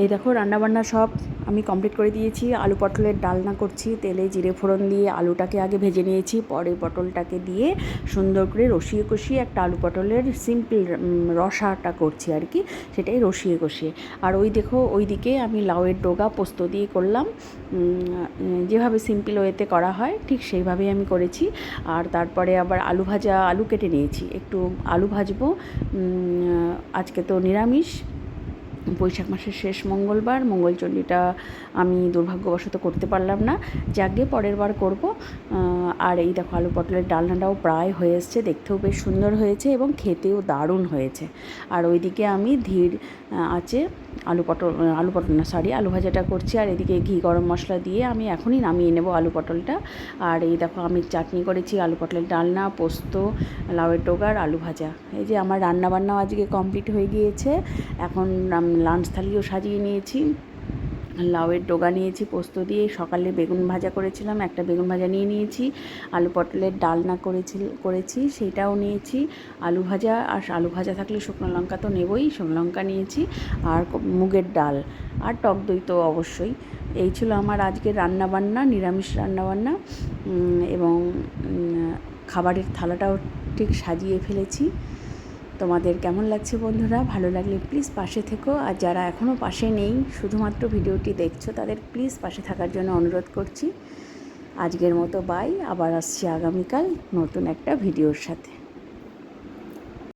এই দেখো রান্নাবান্না সব আমি কমপ্লিট করে দিয়েছি। আলু পটলের ডালনা করছি, তেলে জিরে ফোড়ন দিয়ে আলুটাকে আগে ভেজে নিয়েছি। পরে পটলটাকে দিয়ে সুন্দর করে রসিয়ে কষিয়ে একটা আলু পটলের সিম্পল রসাটা করছি আর কি, সেটাই রসিয়ে কষিয়ে। আর ওই দেখো ওই দিকে আমি লাউয়ের ডোগা পোস্ত দিয়ে করলাম। যেভাবে সিম্পল ওয়েতে করা হয়, ঠিক সেইভাবেই আমি করেছি। আর তারপরে আবার আলু ভাজা, আলু কেটে নিয়েছি। একটু আলু ভাজবো। আজকে তো নিরামিষ। বৈশাখ মাসের শেষ মঙ্গলবার। মঙ্গলচণ্ডীটা আমি দুর্ভাগ্যবশত করতে পারলাম না। যাকে পরের বার করব। আর এই দেখো আলু পটলের ডালনাটাও প্রায় হয়ে এসছে। দেখতেও বেশ সুন্দর হয়েছে এবং খেতেও দারুণ হয়েছে। আর ওইদিকে আমি ধীর আছে আলু পটল আলু পটল না সরি আলু ভাজাটা করছি। আর এদিকে ঘি, গরম মশলা দিয়ে আমি এখনই নামিয়ে নেব আলু পটলটা। আর এই দেখো আমি চাটনি করেছি আলু পটলের ডালনা, পোস্ত, লাউয়ের ডোগার, আলু ভাজা। এই যে আমার রান্না বান্নাও আজকে কমপ্লিট হয়ে গিয়েছে। এখন লাঞ্চ থালিও সাজিয়ে নিয়েছি, লাউয়ের ডোগা নিয়েছি, পোস্ত দিয়ে, সকালে বেগুন ভাজা করেছিলাম, একটা বেগুন ভাজা নিয়ে নিয়েছি, আলু পটলের ডালনা করেছি করেছি, সেটাও নিয়েছি, আলু ভাজা, আর আলু ভাজা থাকলে শুকনো লঙ্কা তো নেবই, শুকনো লঙ্কা নিয়েছি, আর মুগের ডাল, আর টক দই তো অবশ্যই, এই ছিল আমার আজকের রান্নাবান্না, নিরামিষ রান্নাবান্না এবং খাবারের থালাটাও ঠিক সাজিয়ে ফেলেছি। তোমাদের কেমন লাগছে বন্ধুরা? ভালো লাগলে প্লিজ পাশে থেকো। আর যারা এখনও পাশে নেই, শুধুমাত্র ভিডিওটি দেখছ, তাদের প্লিজ পাশে থাকার জন্য অনুরোধ করছি। আজকের মতো বাই আবার আসছি আগামীকাল নতুন একটা ভিডিওর সাথে।